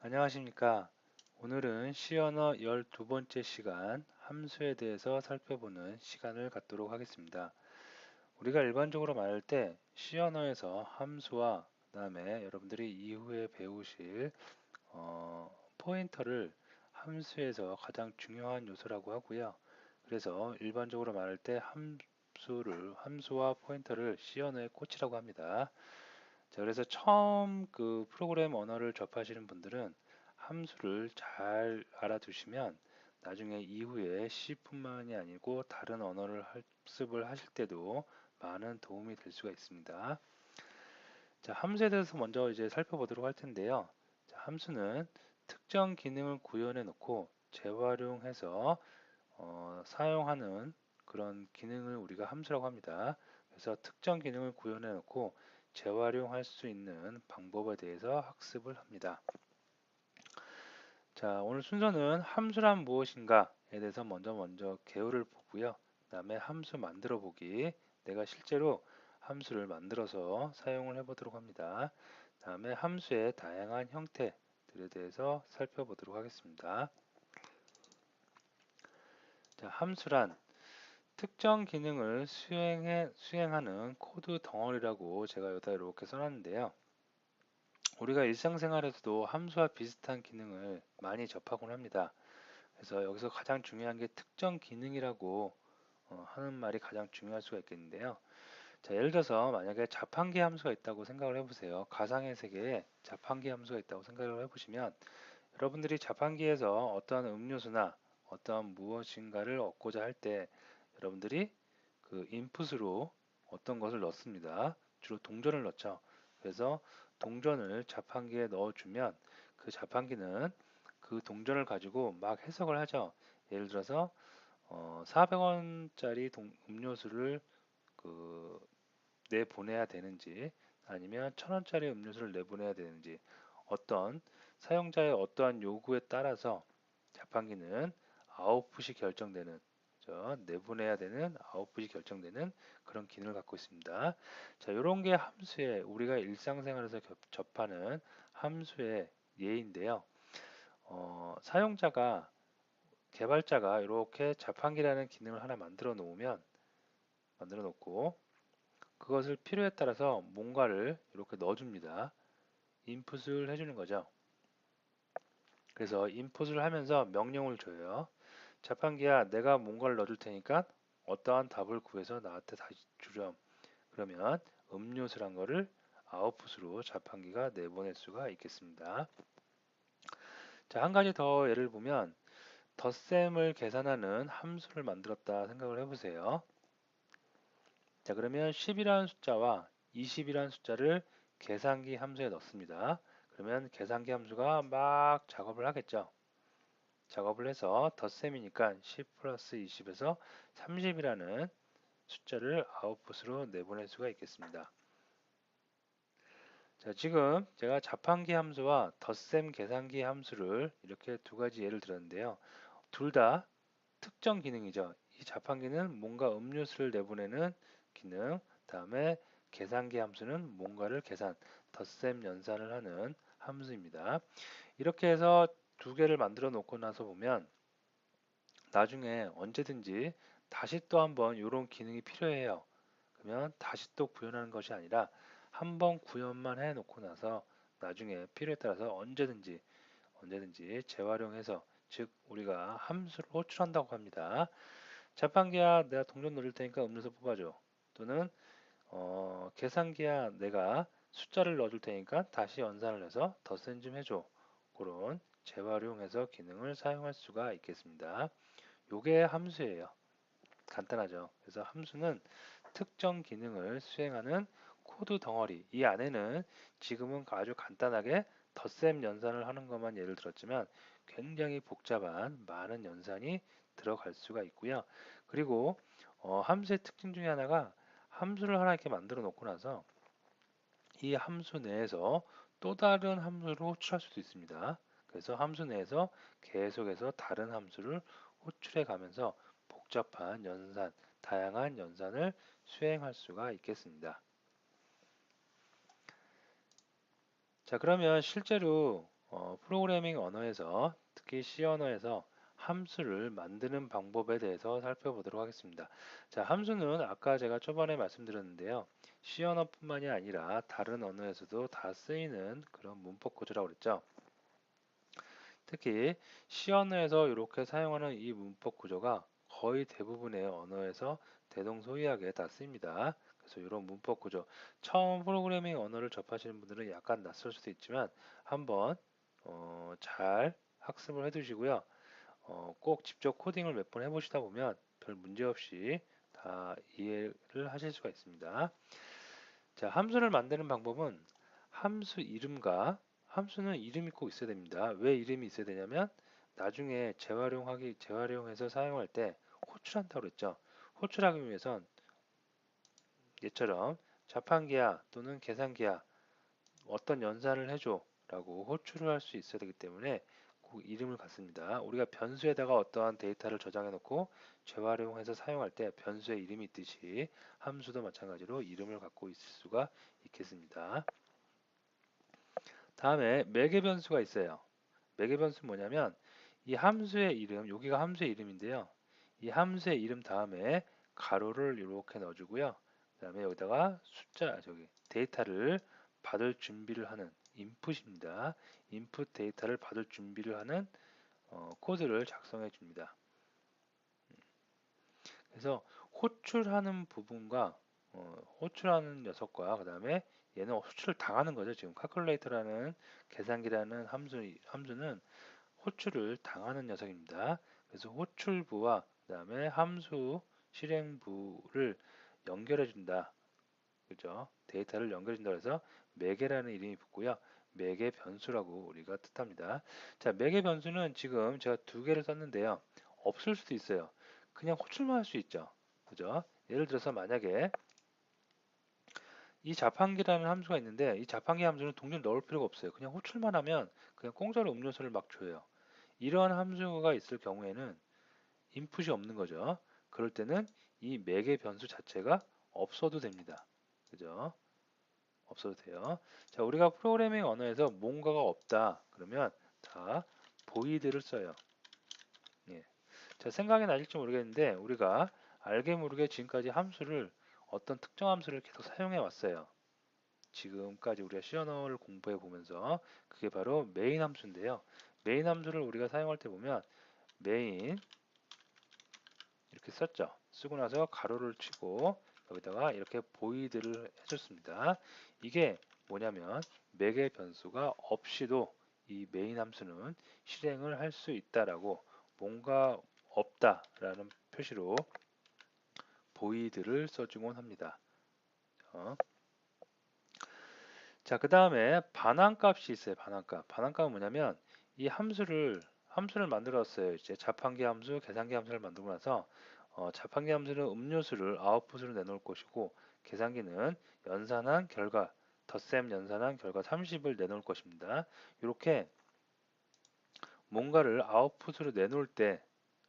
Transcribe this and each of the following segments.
안녕하십니까. 오늘은 C 언어 12번째 시간 함수에 대해서 살펴보는 시간을 갖도록 하겠습니다. 우리가 일반적으로 말할 때 C 언어에서 함수와 그 다음에 여러분들이 이후에 배우실 어, 포인터를 함수에서 가장 중요한 요소라고 하고요. 그래서 일반적으로 말할 때 함수를 함수와 포인터를 C 언어의 꽃이라고 합니다. 자, 그래서 처음 그 프로그램 언어를 접하시는 분들은 함수를 잘 알아두시면 나중에 이후에 C뿐만이 아니고 다른 언어를 학습을 하실 때도 많은 도움이 될 수가 있습니다. 자, 함수에 대해서 먼저 이제 살펴보도록 할 텐데요. 자, 함수는 특정 기능을 구현해 놓고 재활용해서 어, 사용하는 그런 기능을 우리가 함수라고 합니다. 그래서 특정 기능을 구현해 놓고 재활용할 수 있는 방법에 대해서 학습을 합니다. 자, 오늘 순서는 함수란 무엇인가에 대해서 먼저 먼저 개요를 보고요. 그 다음에 함수 만들어 보기. 내가 실제로 함수를 만들어서 사용을 해보도록 합니다. 그 다음에 함수의 다양한 형태들에 대해서 살펴보도록 하겠습니다. 자, 함수란 특정 기능을 수행해, 수행하는 코드 덩어리라고 제가 여기다 이렇게 써놨는데요. 우리가 일상생활에서도 함수와 비슷한 기능을 많이 접하곤 합니다. 그래서 여기서 가장 중요한 게 특정 기능이라고 어, 하는 말이 가장 중요할 수가 있겠는데요. 자, 예를 들어서 만약에 자판기 함수가 있다고 생각을 해보세요. 가상의 세계에 자판기 함수가 있다고 생각을 해보시면 여러분들이 자판기에서 어떠한 음료수나 어떠한 무엇인가를 얻고자 할 때 여러분들이 그 인풋으로 어떤 것을 넣습니다. 주로 동전을 넣죠. 그래서 동전을 자판기에 넣어주면 그 자판기는 그 동전을 가지고 막 해석을 하죠. 예를 들어서 어, 400원짜리 동, 음료수를 그 내보내야 되는지 아니면 1000원짜리 음료수를 내보내야 되는지 어떤 사용자의 어떠한 요구에 따라서 자판기는 아웃풋이 결정되는 그죠? 내보내야 되는 아웃풋이 결정되는 그런 기능을 갖고 있습니다. 자, 이런 게 함수의 우리가 일상생활에서 접하는 함수의 예인데요. 어, 사용자가 개발자가 이렇게 자판기라는 기능을 하나 만들어 놓으면 만들어 놓고 그것을 필요에 따라서 뭔가를 이렇게 넣어줍니다. 인풋을 해주는 거죠. 그래서 인풋을 하면서 명령을 줘요. 자판기야 내가 뭔가를 넣어줄 테니까 어떠한 답을 구해서 나한테 다시 주렴. 그러면 음료수란 거를 아웃풋으로 자판기가 내보낼 수가 있겠습니다. 자, 한 가지 더 예를 보면 덧셈을 계산하는 함수를 만들었다 생각을 해보세요. 자, 그러면 10이라는 숫자와 20이라는 숫자를 계산기 함수에 넣습니다. 그러면 계산기 함수가 막 작업을 하겠죠. 작업을 해서 덧셈이니까 10 플러스 20에서 30이라는 숫자를 아웃풋으로 내보낼 수가 있겠습니다. 자, 지금 제가 자판기 함수와 덧셈 계산기 함수를 이렇게 두 가지 예를 들었는데요. 둘 다 특정 기능이죠. 이 자판기는 뭔가 음료수를 내보내는 기능, 다음에 계산기 함수는 뭔가를 계산, 덧셈 연산을 하는 함수입니다. 이렇게 해서 두 개를 만들어 놓고 나서 보면 나중에 언제든지 다시 또 한번 이런 기능이 필요해요. 그러면 다시 또 구현하는 것이 아니라 한 번 구현만 해 놓고 나서 나중에 필요에 따라서 언제든지 언제든지 재활용해서 즉 우리가 함수를 호출한다고 합니다. 자판기야 내가 동전 넣을 테니까 음료수 뽑아줘. 또는 어, 계산기야 내가 숫자를 넣어줄 테니까 다시 연산을 해서 덧셈 좀 해줘. 그런 재활용해서 기능을 사용할 수가 있겠습니다. 요게 함수예요. 간단하죠. 그래서 함수는 특정 기능을 수행하는 코드 덩어리 이 안에는 지금은 아주 간단하게 덧셈 연산을 하는 것만 예를 들었지만 굉장히 복잡한 많은 연산이 들어갈 수가 있고요. 그리고 어, 함수의 특징 중에 하나가 함수를 하나 이렇게 만들어 놓고 나서 이 함수 내에서 또 다른 함수를 호출할 수도 있습니다. 그래서 함수 내에서 계속해서 다른 함수를 호출해 가면서 복잡한 연산, 다양한 연산을 수행할 수가 있겠습니다. 자, 그러면 실제로 어, 프로그래밍 언어에서 특히 C 언어에서 함수를 만드는 방법에 대해서 살펴보도록 하겠습니다. 자, 함수는 아까 제가 초반에 말씀드렸는데요. C 언어뿐만이 아니라 다른 언어에서도 다 쓰이는 그런 문법 구조라고 그랬죠. 특히 C 언어에서 이렇게 사용하는 이 문법 구조가 거의 대부분의 언어에서 대동소이하게 다 쓰입니다. 그래서 이런 문법 구조 처음 프로그래밍 언어를 접하시는 분들은 약간 낯설 수도 있지만 한번 어, 잘 학습을 해두시고요. 어, 꼭 직접 코딩을 몇 번 해보시다 보면 별 문제 없이 다 이해를 하실 수가 있습니다. 자, 함수를 만드는 방법은 함수 이름과 함수는 이름이 꼭 있어야 됩니다. 왜 이름이 있어야 되냐면 나중에 재활용하기 재활용해서 사용할 때 호출한다고 그랬죠. 호출하기 위해선 얘처럼 자판기야 또는 계산기야 어떤 연산을 해줘 라고 호출을 할 수 있어야 되기 때문에 그 이름을 갖습니다. 우리가 변수에다가 어떠한 데이터를 저장해 놓고 재활용해서 사용할 때 변수의 이름이 있듯이 함수도 마찬가지로 이름을 갖고 있을 수가 있겠습니다. 다음에 매개 변수가 있어요. 매개 변수는 뭐냐면 이 함수의 이름, 여기가 함수의 이름인데요. 이 함수의 이름 다음에 가로를 이렇게 넣어주고요. 그 다음에 여기다가 숫자, 저기 데이터를 받을 준비를 하는 인풋입니다. 인풋 데이터를 받을 준비를 하는 어, 코드를 작성해 줍니다. 그래서 호출하는 부분과 어, 호출하는 녀석과 그 다음에 얘는 호출을 당하는 거죠. 지금 calculator라는 계산기라는 함수, 함수는 호출을 당하는 녀석입니다. 그래서 호출부와 그 다음에 함수 실행부를 연결해 준다. 그죠? 데이터를 연결해 준다 그래서 매개라는 이름이 붙고요. 매개 변수라고 우리가 뜻합니다. 자, 매개 변수는 지금 제가 두 개를 썼는데요. 없을 수도 있어요. 그냥 호출만 할 수 있죠. 그죠? 예를 들어서 만약에 이 자판기라는 함수가 있는데 이 자판기 함수는 동전 넣을 필요가 없어요. 그냥 호출만 하면 그냥 공짜로 음료수를 막 줘요. 이러한 함수가 있을 경우에는 인풋이 없는 거죠. 그럴 때는 이 매개 변수 자체가 없어도 됩니다. 그죠? 없어도 돼요. 자, 우리가 프로그래밍 언어에서 뭔가가 없다. 그러면 자, 보이드를 써요. 예. 자, 생각이 나실지 모르겠는데 우리가 알게 모르게 지금까지 함수를 어떤 특정 함수를 계속 사용해 왔어요. 지금까지 우리가 언어를 공부해 보면서 그게 바로 메인 함수인데요. 메인 함수를 우리가 사용할 때 보면 메인 이렇게 썼죠. 쓰고 나서 가로를 치고 여기다가 이렇게 보이드를 해줬습니다. 이게 뭐냐면 매개 변수가 없이도 이 메인 함수는 실행을 할 수 있다라고 뭔가 없다라는 표시로 보이드를 써주곤 합니다. 어. 자, 그 다음에 반환값이 있어요. 반환값. 반환값은 뭐냐면 이 함수를 함수를 만들었어요. 이제 자판기 함수, 계산기 함수를 만들고 나서 어, 자판기 함수는 음료수를 아웃풋으로 내놓을 것이고 계산기는 연산한 결과 덧셈 연산한 결과 30을 내놓을 것입니다. 이렇게 뭔가를 아웃풋으로 내놓을 때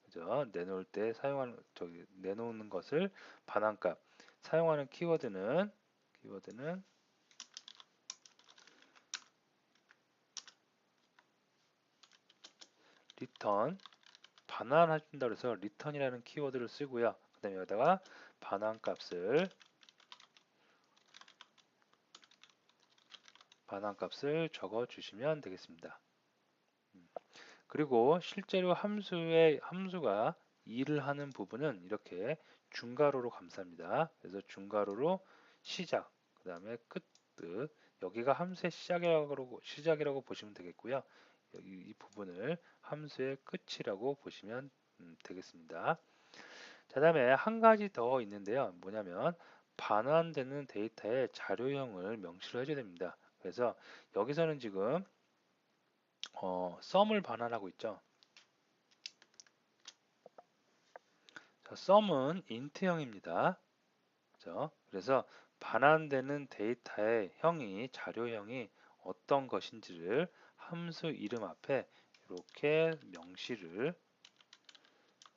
그죠? 내놓을 때 사용하는 저기 내놓는 것을 반환값 사용하는 키워드는 키워드는 리턴 반환해준다 그래서 return이라는 키워드를 쓰고요. 그 다음에 여기다가 반환값을 반환값을 적어 주시면 되겠습니다. 음. 그리고 실제로 함수의 함수가 일을 하는 부분은 이렇게 중괄호로 감쌉니다. 그래서 중괄호로 시작, 그 다음에 끝, 뜻 여기가 함수의 시작이라고 시작이라고 보시면 되겠고요. 여기 이 부분을 함수의 끝이라고 보시면 음, 되겠습니다. 자, 다음에 한 가지 더 있는데요. 뭐냐면 반환되는 데이터의 자료형을 명시를 해줘야 됩니다. 그래서 여기서는 지금 어, 썸을 반환하고 있죠. 자, 썸은 인트형입니다. 그렇죠? 그래서 반환되는 데이터의 형이 자료형이 어떤 것인지를 함수 이름 앞에 이렇게 명시를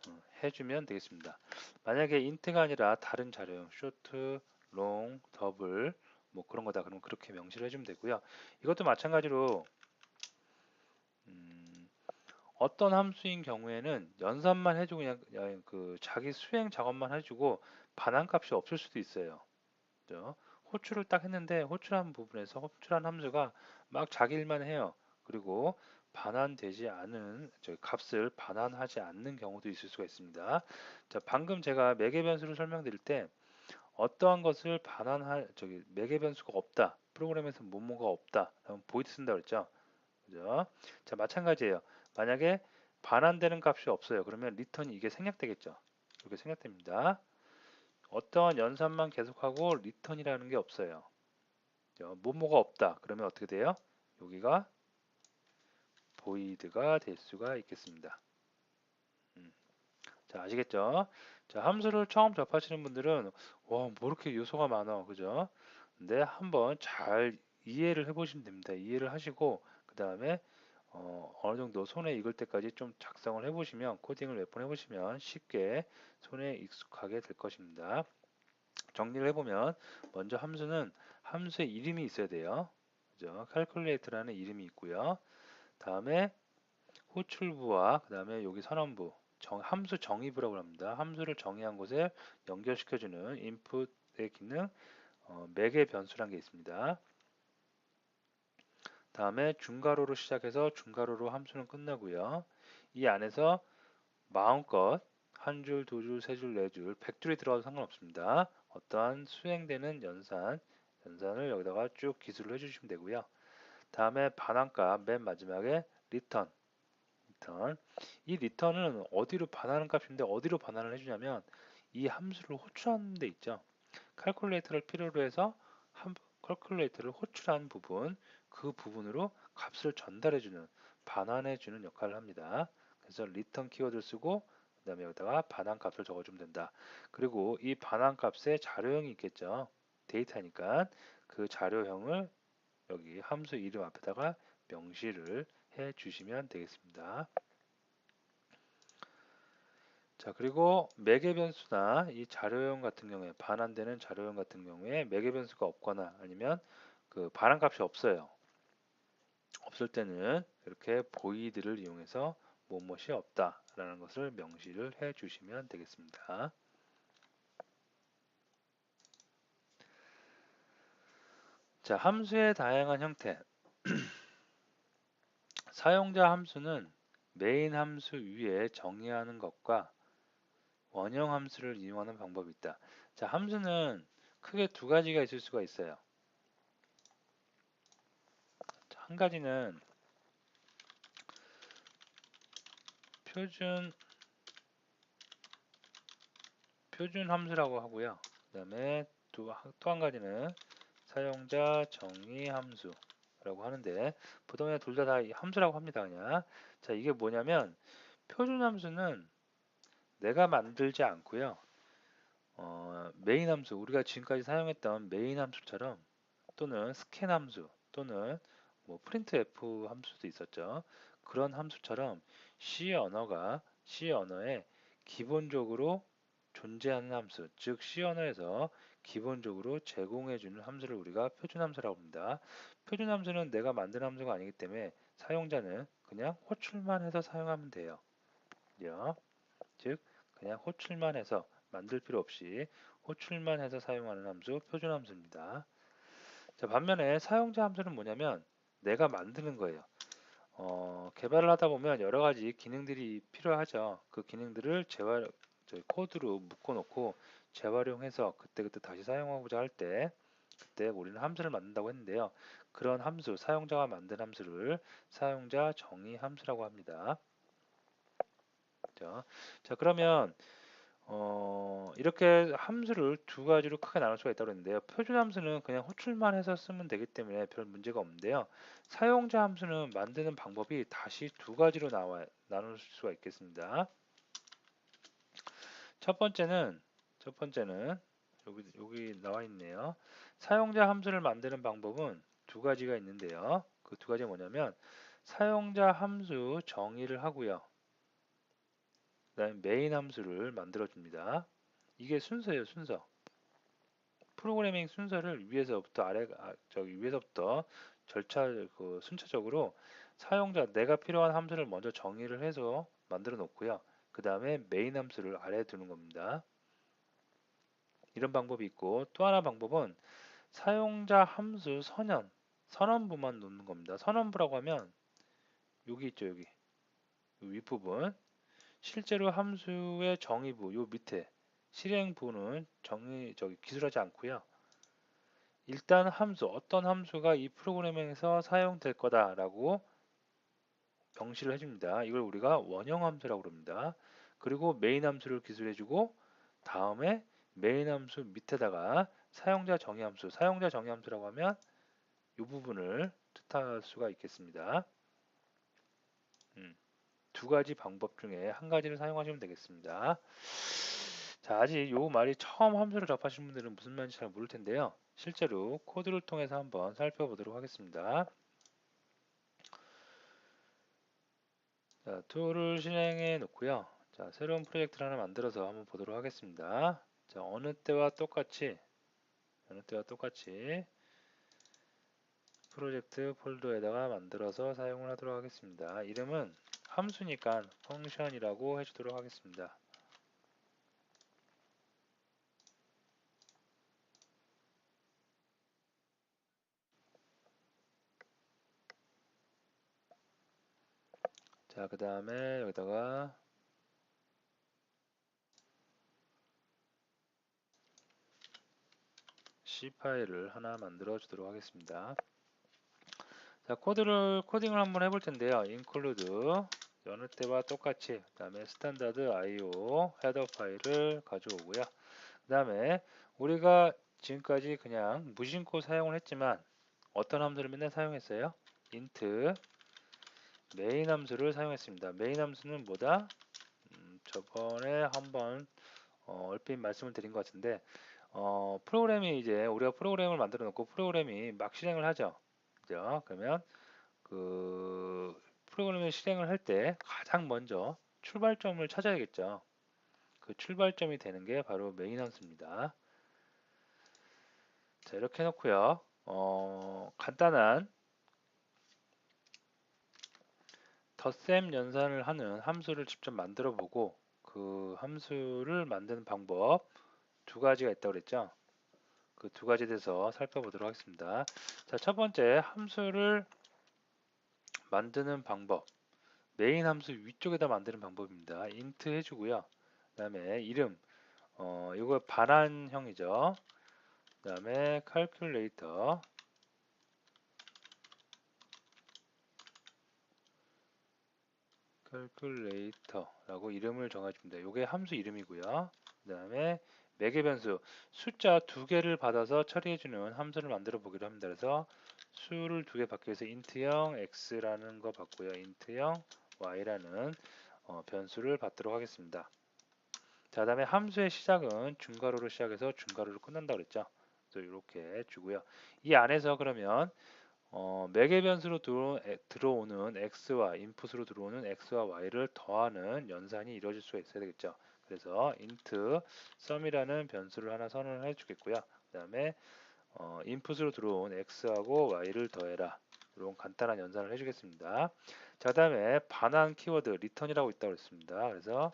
어, 해주면 되겠습니다. 만약에 인트가 아니라 다른 자료형, 쇼트, 롱, 더블 뭐 그런 거다 그러면 그렇게 명시를 해주면 되고요. 이것도 마찬가지로 어떤 함수인 경우에는 연산만 해주고 그냥, 그냥 그 자기 수행 작업만 해주고 반환값이 없을 수도 있어요. 그죠? 호출을 딱 했는데 호출한 부분에서 호출한 함수가 막 자기 일만 해요. 그리고 반환되지 않은 저 값을 반환하지 않는 경우도 있을 수가 있습니다. 자, 방금 제가 매개 변수를 설명드릴 때 어떠한 것을 반환할 저기 매개 변수가 없다. 프로그램에서 뭐뭐가 없다. 그럼 보이드 쓴다 그랬죠. 그죠? 자, 마찬가지예요. 만약에 반환되는 값이 없어요. 그러면 리턴이 이게 생략되겠죠. 이렇게 생략됩니다. 어떠한 연산만 계속하고 리턴이라는 게 없어요. 뭐뭐가 없다. 그러면 어떻게 돼요? 여기가 보이드가 될 수가 있겠습니다. 음. 자 아시겠죠? 자 함수를 처음 접하시는 분들은 와뭐 이렇게 요소가 많아 그죠? 근데 한번 잘 이해를 해보시면 됩니다. 이해를 하시고 그 다음에 어, 어느 정도 손에 익을 때까지 좀 작성을 해보시면 코딩을 몇 번 해보시면 쉽게 손에 익숙하게 될 것입니다. 정리를 해보면 먼저 함수는 함수의 이름이 있어야 돼요. 그죠? calculate라는 이름이 있고요. 다음에 호출부와 그 다음에 여기 선언부 정, 함수 정의부라고 합니다. 함수를 정의한 곳에 연결시켜주는 input의 기능 어, 매개 변수란 게 있습니다. 다음에 중괄호로 시작해서 중괄호로 함수는 끝나고요. 이 안에서 마음껏 한 줄, 두 줄, 세 줄, 네 줄, 백 줄이 들어가도 상관없습니다. 어떠한 수행되는 연산, 연산을 여기다가 쭉 기술을 해주시면 되고요. 다음에 반환값 맨 마지막에 return. return. 이 return은 어디로 반환하는 값인데 어디로 반환을 해주냐면 이 함수를 호출하는 데 있죠. calculate를 필요로 해서 calculate를 호출한 부분 그 부분으로 값을 전달해주는 반환해주는 역할을 합니다. 그래서 return 키워드를 쓰고 그 다음에 여기다가 반환 값을 적어주면 된다. 그리고 이 반환 값에 자료형이 있겠죠. 데이터니까 그 자료형을 여기 함수 이름 앞에다가 명시를 해 주시면 되겠습니다. 자 그리고 매개 변수나 이 자료형 같은 경우에 반환되는 자료형 같은 경우에 매개 변수가 없거나 아니면 그 반환 값이 없어요. 없을 때는 이렇게 보이드를 이용해서 무엇이 없다라는 것을 명시를 해 주시면 되겠습니다. 자, 함수의 다양한 형태. 사용자 함수는 메인 함수 위에 정의하는 것과 원형 함수를 이용하는 방법이 있다. 자, 함수는 크게 두 가지가 있을 수가 있어요. 한 가지는 표준 표준 함수라고 하고요. 그 다음에 또 한 가지는 사용자 정의 함수라고 하는데 보통에 둘다 다 함수라고 합니다. 그냥 자 이게 뭐냐면 표준 함수는 내가 만들지 않고요. 어, 메인 함수 우리가 지금까지 사용했던 메인 함수처럼 또는 스캔 함수 또는 뭐 프린트f 함수도 있었죠. 그런 함수처럼 C 언어가 C 언어에 기본적으로 존재하는 함수, 즉 C 언어에서 기본적으로 제공해주는 함수를 우리가 표준 함수라고 합니다. 표준 함수는 내가 만든 함수가 아니기 때문에 사용자는 그냥 호출만 해서 사용하면 돼요. 즉 그냥 호출만 해서 만들 필요 없이 호출만 해서 사용하는 함수 표준 함수입니다. 자, 반면에 사용자 함수는 뭐냐면 내가 만드는 거예요. 어, 개발을 하다 보면 여러 가지 기능들이 필요하죠. 그 기능들을 재활, 코드로 묶어놓고 재활용해서 그때그때 다시 사용하고자 할 때 그때 우리는 함수를 만든다고 했는데요. 그런 함수, 사용자가 만든 함수를 사용자 정의 함수라고 합니다. 자, 자 그러면 어, 이렇게 함수를 두 가지로 크게 나눌 수가 있다고 했는데요. 표준 함수는 그냥 호출만 해서 쓰면 되기 때문에 별 문제가 없는데요. 사용자 함수는 만드는 방법이 다시 두 가지로 나와 나눌 수가 있겠습니다. 첫 번째는 첫 번째는 여기 여기 나와 있네요. 사용자 함수를 만드는 방법은 두 가지가 있는데요. 그 두 가지가 뭐냐면 사용자 함수 정의를 하고요. 그다음에 메인 함수를 만들어 줍니다. 이게 순서예요, 순서. 프로그래밍 순서를 위에서부터 아래 아, 저기 위에서부터 절차 그 순차적으로 사용자 내가 필요한 함수를 먼저 정의를 해서 만들어 놓고요. 그 다음에 메인 함수를 아래에 두는 겁니다. 이런 방법이 있고 또 하나 방법은 사용자 함수 선언 선언부만 놓는 겁니다. 선언부라고 하면 여기 있죠 여기 윗부분 실제로 함수의 정의부 요 밑에 실행부는 정의 저기 기술하지 않고요. 일단 함수 어떤 함수가 이 프로그래밍에서 사용될 거다라고 명시를 해줍니다. 이걸 우리가 원형 함수라고 그럽니다. 그리고 메인 함수를 기술해주고 다음에 메인 함수 밑에다가 사용자 정의 함수, 사용자 정의 함수라고 하면 이 부분을 뜻할 수가 있겠습니다. 음, 두 가지 방법 중에 한 가지를 사용하시면 되겠습니다. 자, 아직 요 말이 처음 함수를 접하신 분들은 무슨 말인지 잘 모를 텐데요. 실제로 코드를 통해서 한번 살펴보도록 하겠습니다. 자, 툴을 실행해 놓고요. 자, 새로운 프로젝트를 하나 만들어서 한번 보도록 하겠습니다. 자, 어느 때와 똑같이 어느 때와 똑같이 프로젝트 폴더에다가 만들어서 사용을 하도록 하겠습니다. 이름은 함수니까 펑션이라고 해주도록 하겠습니다. 자, 그 다음에 여기다가 C 파일을 하나 만들어 주도록 하겠습니다. 자, 코드를 코딩을 한번 해볼 텐데요. include 여느 때와 똑같이 그 다음에 스탠다드 IO 헤더 파일을 가져오고요. 그 다음에 우리가 지금까지 그냥 무심코 사용을 했지만 어떤 함수를 맨날 사용했어요? int 메인 함수를 사용했습니다. 메인 함수는 뭐다? 음, 저번에 한번 어, 얼핏 말씀을 드린 것 같은데 어, 프로그램이 이제 우리가 프로그램을 만들어 놓고 프로그램이 막 실행을 하죠. 그죠? 그러면 그 프로그램을 실행을 할 때 가장 먼저 출발점을 찾아야겠죠. 그 출발점이 되는 게 바로 메인 함수입니다. 자 이렇게 해놓고요. 어, 간단한 덧셈 연산을 하는 함수를 직접 만들어 보고 그 함수를 만드는 방법 두 가지가 있다고 그랬죠. 그 두 가지에 대해서 살펴보도록 하겠습니다. 자, 첫 번째 함수를 만드는 방법. 메인 함수 위쪽에다 만드는 방법입니다. int 해주고요. 그 다음에 이름, 어, 이거 반환형이죠. 그 다음에 calculator, calculator라고 이름을 정해줍니다. 이게 함수 이름이고요. 그 다음에 매개 변수 숫자 두 개를 받아서 처리해주는 함수를 만들어 보기로 합니다. 그래서 수를 두 개 받기 위해서 int형 x라는 거 받고요. int형 y라는 어, 변수를 받도록 하겠습니다. 자, 다음에 함수의 시작은 중괄호로 시작해서 중괄호로 끝난다고 그랬죠. 그래서 이렇게 주고요. 이 안에서 그러면 어, 매개 변수로 들어오는 x와 인풋으로 들어오는 x와 y를 더하는 연산이 이루어질 수가 있어야 되겠죠. 그래서 int sum이라는 변수를 하나 선언을 해주겠고요. 그 다음에 어, 인풋으로 들어온 x하고 y를 더해라. 이런 간단한 연산을 해주겠습니다. 자, 그 다음에 반환 키워드 return이라고 있다고 했습니다. 그래서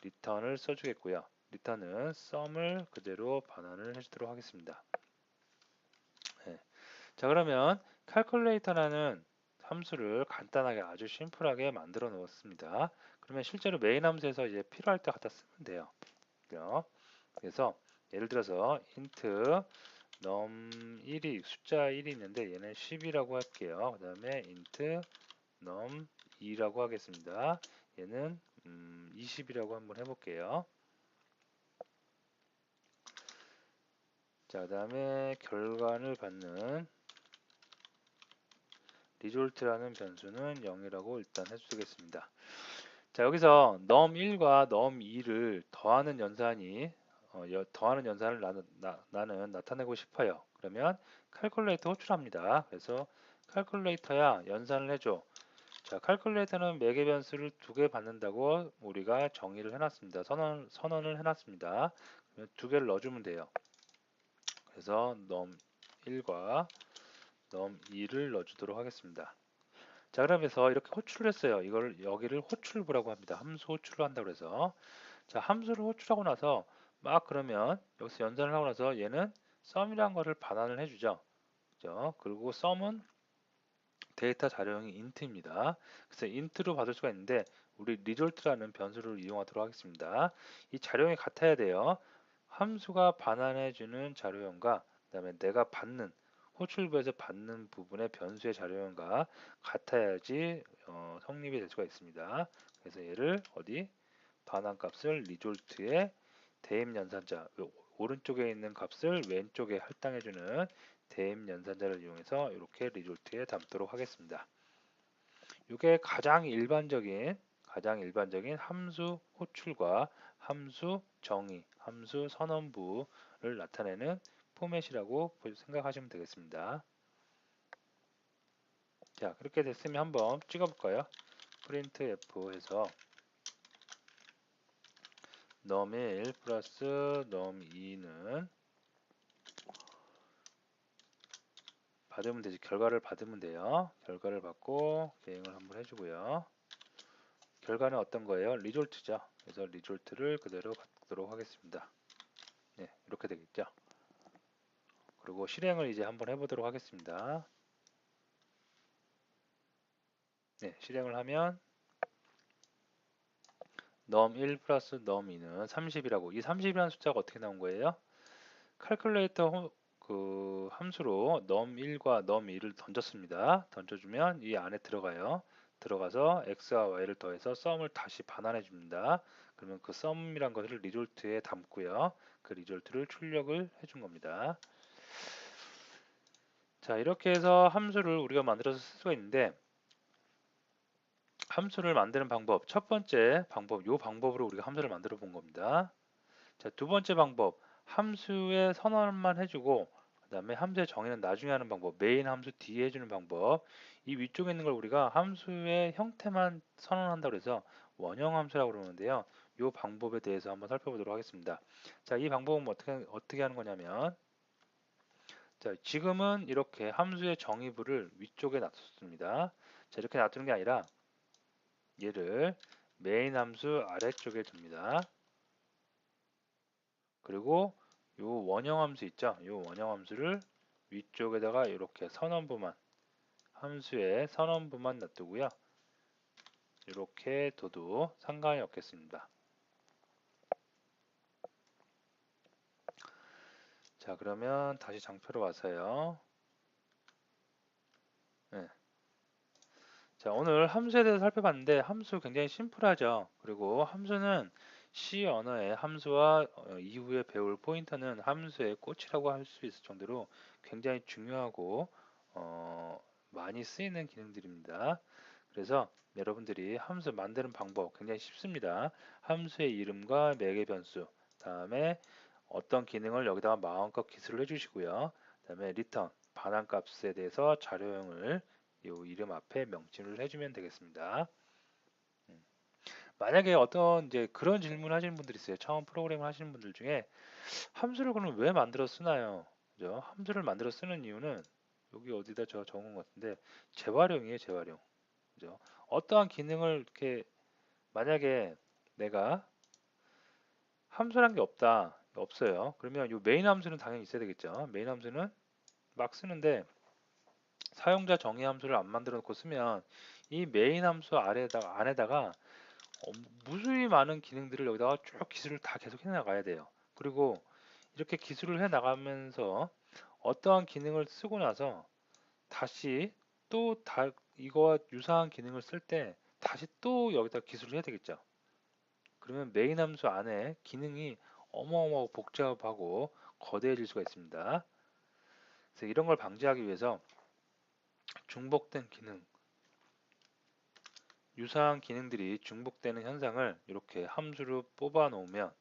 return을 써주겠고요. return은 sum을 그대로 반환을 해주도록 하겠습니다. 네. 자, 그러면 calculator라는 함수를 간단하게 아주 심플하게 만들어 놓았습니다. 그러면 실제로 메인 함수에서 이제 필요할 때 갖다 쓰면 돼요. 그래서 예를 들어서 int num 1이 숫자 1이 있는데 얘는 10이라고 할게요. 그 다음에 int num 2라고 하겠습니다. 얘는 음, 20이라고 한번 해볼게요. 자, 그 다음에 결과를 받는 result라는 변수는 0이라고 일단 해주겠습니다. 자 여기서 num1과 num2를 더하는 연산이 어, 더하는 연산을 나는, 나, 나는 나타내고 싶어요. 그러면 칼큘레이터 호출합니다. 그래서 칼큘레이터야 연산을 해줘. 자, 칼큘레이터는 매개 변수를 두 개 받는다고 우리가 정의를 해놨습니다. 선언, 선언을 해놨습니다. 두 개를 넣어주면 돼요. 그래서 num1과 num2를 넣어주도록 하겠습니다. 자, 그러면서 이렇게 호출을 했어요. 이걸 여기를 호출부라고 합니다. 함수 호출을 한다고 해서 자, 함수를 호출하고 나서 막 그러면 여기서 연산을 하고 나서 얘는 썸이라는 거를 반환을 해주죠. 그죠? 그리고 썸은 데이터 자료형이 int입니다. 그래서 int로 받을 수가 있는데 우리 result라는 변수를 이용하도록 하겠습니다. 이 자료형이 같아야 돼요. 함수가 반환해주는 자료형과 그 다음에 내가 받는 호출부에서 받는 부분의 변수의 자료형과 같아야지 어, 성립이 될 수가 있습니다. 그래서 얘를 어디 반환값을 result의 대입 연산자 오른쪽에 있는 값을 왼쪽에 할당해주는 대입 연산자를 이용해서 이렇게 result에 담도록 하겠습니다. 이게 가장 일반적인 가장 일반적인 함수 호출과 함수 정의, 함수 선언부를 나타내는 포맷이라고 생각하시면 되겠습니다. 자, 그렇게 됐으면 한번 찍어볼까요? 프린트 F 해서 num1 플러스 num2는 받으면 되지. 결과를 받으면 돼요. 결과를 받고 대응을 한번 해주고요. 결과는 어떤 거예요? 리졸트죠. 그래서 리졸트를 그대로 갖도록 하겠습니다. 네 이렇게 되겠죠? 그리고 실행을 이제 한번 해보도록 하겠습니다. 네 실행을 하면 num1 플러스 num2는 30이라고 이 30이라는 숫자가 어떻게 나온 거예요? 칼큘레이터 그 함수로 num1과 num2를 던졌습니다. 던져주면 이 안에 들어가요. 들어가서 x와 y를 더해서 썸을 다시 반환해 줍니다. 그러면 그 썸이란 것을 리졸트에 담고요. 그 리졸트를 출력을 해준 겁니다. 자 이렇게 해서 함수를 우리가 만들어서 쓸 수가 있는데 함수를 만드는 방법. 첫 번째 방법 이 방법으로 우리가 함수를 만들어 본 겁니다. 자, 두 번째 방법. 함수의 선언만 해주고 그 다음에 함수의 정의는 나중에 하는 방법 메인 함수 뒤에 해주는 방법. 이 위쪽에 있는 걸 우리가 함수의 형태만 선언한다고 해서 원형 함수라고 그러는데요. 이 방법에 대해서 한번 살펴보도록 하겠습니다. 자, 이 방법은 어떻게, 어떻게 하는 거냐면 자, 지금은 이렇게 함수의 정의부를 위쪽에 놔뒀습니다. 자, 이렇게 놔두는 게 아니라 얘를 메인 함수 아래쪽에 둡니다. 그리고 요 원형 함수 있죠? 요 원형 함수를 위쪽에다가 이렇게 선언부만 함수의 선언부만 놔두고요. 이렇게 둬도 상관이 없겠습니다. 자 그러면 다시 장표로 와서요. 네. 자, 오늘 함수에 대해서 살펴봤는데 함수 굉장히 심플하죠. 그리고 함수는 C 언어의 함수와 어, 이후에 배울 포인터는 함수의 꽃이라고 할 수 있을 정도로 굉장히 중요하고 어, 많이 쓰이는 기능들입니다. 그래서 여러분들이 함수 만드는 방법 굉장히 쉽습니다. 함수의 이름과 매개 변수, 다음에 어떤 기능을 여기다가 마음껏 기술을 해주시고요. 다음에 리턴, 반환값에 대해서 자료형을 이 이름 앞에 명칭을 해주면 되겠습니다. 음. 만약에 어떤 이제 그런 질문을 하시는 분들이 있어요. 처음 프로그램을 하시는 분들 중에 함수를 그럼 왜 만들어 쓰나요? 그죠? 함수를 만들어 쓰는 이유는 여기 어디다 저 적은 것 같은데 재활용이에요, 재활용. 그죠? 어떠한 기능을 이렇게 만약에 내가 함수란 게 없다. 없어요. 그러면 이 메인 함수는 당연히 있어야 되겠죠. 메인 함수는 막 쓰는데 사용자 정의 함수를 안 만들어 놓고 쓰면 이 메인 함수 아래에다가 안에다가 어, 무수히 많은 기능들을 여기다가 쭉 기술을 다 계속 해 나가야 돼요. 그리고 이렇게 기술을 해 나가면서 어떠한 기능을 쓰고 나서 다시 또 다 이거와 유사한 기능을 쓸 때 다시 또 여기다 기술을 해야 되겠죠. 그러면 메인 함수 안에 기능이 어마어마하고 복잡하고 거대해질 수가 있습니다. 그래서 이런 걸 방지하기 위해서 중복된 기능 유사한 기능들이 중복되는 현상을 이렇게 함수로 뽑아 놓으면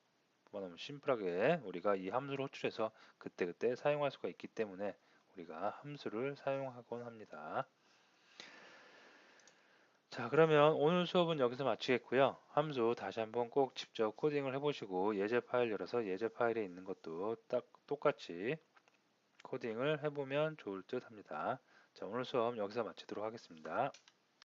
뽑아 놓으면 심플하게 우리가 이 함수를 호출해서 그때 그때 사용할 수가 있기 때문에 우리가 함수를 사용하곤 합니다. 자 그러면 오늘 수업은 여기서 마치겠고요. 함수 다시 한번 꼭 직접 코딩을 해보시고 예제 파일 열어서 예제 파일에 있는 것도 딱 똑같이 코딩을 해보면 좋을 듯 합니다. 자, 오늘 수업 여기서 마치도록 하겠습니다.